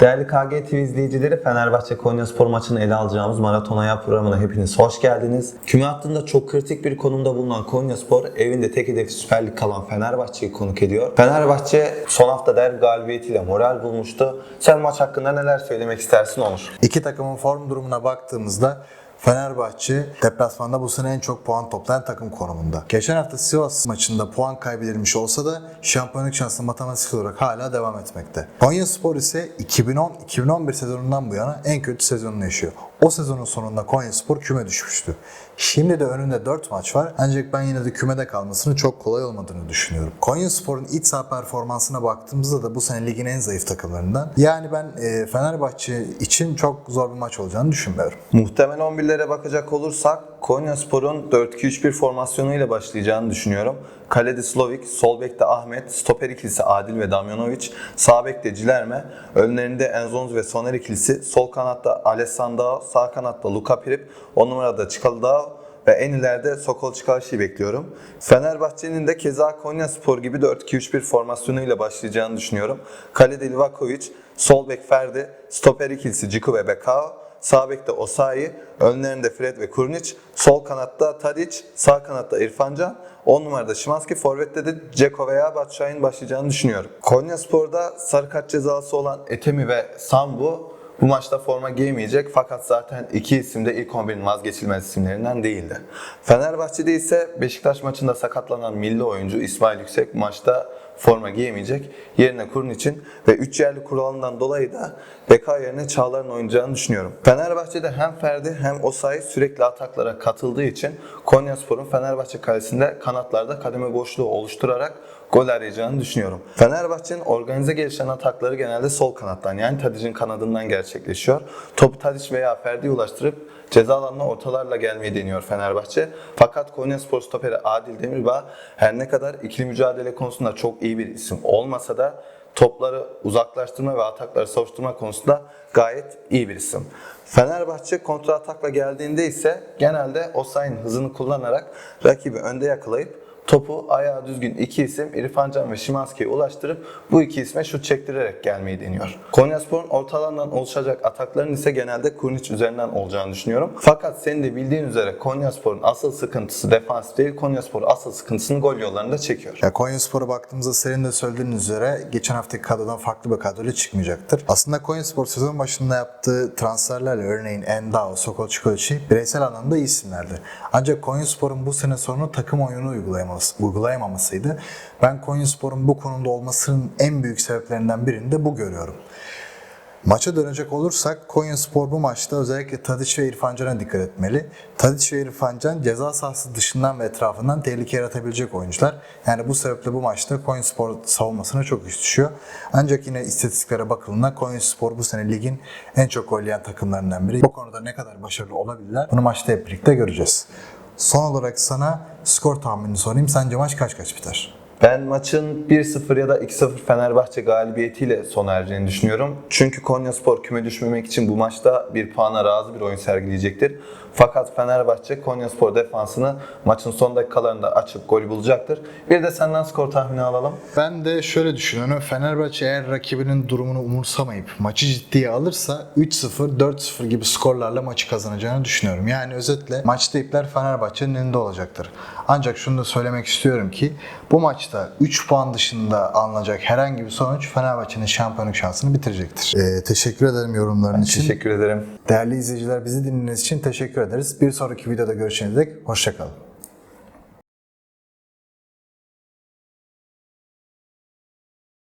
Değerli KG TV izleyicileri Fenerbahçe Konyaspor maçını ele alacağımız Maraton Ayağı programına hepiniz hoş geldiniz. Küme hattında çok kritik bir konumda bulunan Konyaspor evinde tek hedefi Süper Lig kalan Fenerbahçe'yi konuk ediyor. Fenerbahçe son hafta derbi galibiyetiyle moral bulmuştu. Sen maç hakkında neler söylemek istersin Onur? İki takımın form durumuna baktığımızda Fenerbahçe deplasmanda bu sene en çok puan toplayan takım konumunda. Geçen hafta Sivas maçında puan kaybedilmiş olsa da şampiyonluk şansı matematik olarak hala devam etmekte. Konyaspor ise 2010-2011 sezonundan bu yana en kötü sezonunu yaşıyor. O sezonun sonunda Konyaspor küme düşmüştü. Şimdi de önünde 4 maç var ancak ben yine de kümede kalmasını çok kolay olmadığını düşünüyorum. Konyaspor'un iç saha performansına baktığımızda da bu sene ligin en zayıf takımlarından. Yani ben e, Fenerbahçe için çok zor bir maç olacağını düşünmüyorum. Muhtemel 11'lere bakacak olursak Konyaspor'un 4-2-3-1 formasyonuyla başlayacağını düşünüyorum. Kalede Slovik, sol bekte Ahmet, stoper ikilisi Adil ve Damjanovic, sağ bekte Cilerme, önlerinde Enzonzi ve Soner ikilisi, sol kanatta Alessandro, sağ kanatta Luka Pirip, 10 numarada Çikaldao ve en ileride Sokol Çıkarşı'yı bekliyorum. Fenerbahçe'nin de keza Konyaspor gibi 4-2-3-1 formasyonuyla başlayacağını düşünüyorum. Kalede Livakovic, sol bek Ferdi, stoper ikilisi Ciku ve Bekao, Sağ bekte Osayi, önlerinde Fred ve Kurnic, sol kanatta Tadic, sağ kanatta İrfancan, 10 numarada Şimanski, forvette de Ceko veya Batshuayi'nin başlayacağını düşünüyorum. Konyaspor'da sarı kart cezası olan Etemi ve Sambu bu maçta forma giyemeyecek fakat zaten iki isim de ilk 11'in vazgeçilmez isimlerinden değildi. Fenerbahçe'de ise Beşiktaş maçında sakatlanan milli oyuncu İsmail Yüksek maçta forma giyemeyecek. Yerine Kurun için ve 3 yerli kuralından dolayı da Beka yerine Çağlar'ın oynayacağını düşünüyorum. Fenerbahçe'de hem Ferdi hem Osayi sürekli ataklara katıldığı için Konyaspor'un Fenerbahçe kalesinde kanatlarda kademe boşluğu oluşturarak gol arayacağını düşünüyorum. Fenerbahçe'nin organize gelişen atakları genelde sol kanattan yani Tadic'in kanadından gerçekleşiyor. Topu Tadic veya Ferdi'ye ulaştırıp ceza alanına ortalarla gelmeyi deniyor Fenerbahçe. Fakat Konyaspor stoperi Adil Demirbağ her ne kadar ikili mücadele konusunda çok iyi bir isim olmasa da topları uzaklaştırma ve atakları savuşturma konusunda gayet iyi bir isim. Fenerbahçe kontra atakla geldiğinde ise genelde Osayi'nin hızını kullanarak rakibi önde yakalayıp topu ayağı düzgün iki isim İrfan Can ve Şimanski'ye ulaştırıp bu iki isme şut çektirerek gelmeyi deniyor. Konyaspor'un orta alandan oluşacak atakların ise genelde Kurnic üzerinden olacağını düşünüyorum. Fakat senin de bildiğin üzere Konyaspor'un asıl sıkıntısı defans değil, Konyaspor asıl sıkıntısını gol yollarında çekiyor. Ya Konyaspor'a baktığımızda senin de söylediğin üzere geçen haftaki kadrodan farklı bir kadroyla çıkmayacaktır. Aslında Konyaspor sezon başında yaptığı transferlerle örneğin Endao, Sokol Çikovici bireysel anlamda iyi isimlerdi. Ancak Konyaspor'un bu sene sonu takım oyunu uygulayamamasıydı. Ben Konyaspor'un bu konuda olmasının en büyük sebeplerinden birini de bu görüyorum. Maça dönecek olursak Konyaspor bu maçta özellikle Tadiç ve İrfan Can'a dikkat etmeli. Tadiç ve İrfan Can ceza sahası dışından ve etrafından tehlike yaratabilecek oyuncular. Yani bu sebeple bu maçta Konyaspor savunmasına çok üst düşüyor. Ancak yine istatistiklere bakıldığında Konyaspor bu sene ligin en çok gol takımlarından biri. Bu konuda ne kadar başarılı olabilirler bunu maçta hep birlikte göreceğiz. Son olarak sana skor tahminini sorayım. Sence maç kaç kaç biter? Ben maçın 1-0 ya da 2-0 Fenerbahçe galibiyetiyle sona ereceğini düşünüyorum. Çünkü Konyaspor küme düşmemek için bu maçta bir puana razı bir oyun sergileyecektir. Fakat Fenerbahçe Konyaspor defansını maçın son dakikalarında açıp gol bulacaktır. Bir de senden skor tahmini alalım. Ben de şöyle düşünüyorum. Fenerbahçe eğer rakibinin durumunu umursamayıp maçı ciddiye alırsa 3-0, 4-0 gibi skorlarla maçı kazanacağını düşünüyorum. Yani özetle maçta ipler Fenerbahçe'nin elinde olacaktır. Ancak şunu da söylemek istiyorum ki bu maçta 3 puan dışında alınacak herhangi bir sonuç Fenerbahçe'nin şampiyonluk şansını bitirecektir. Ee, teşekkür ederim yorumların için. Teşekkür ederim. Değerli izleyiciler bizi dinlediğiniz için teşekkür ederiz. Bir sonraki videoda görüşene dek hoşçakalın.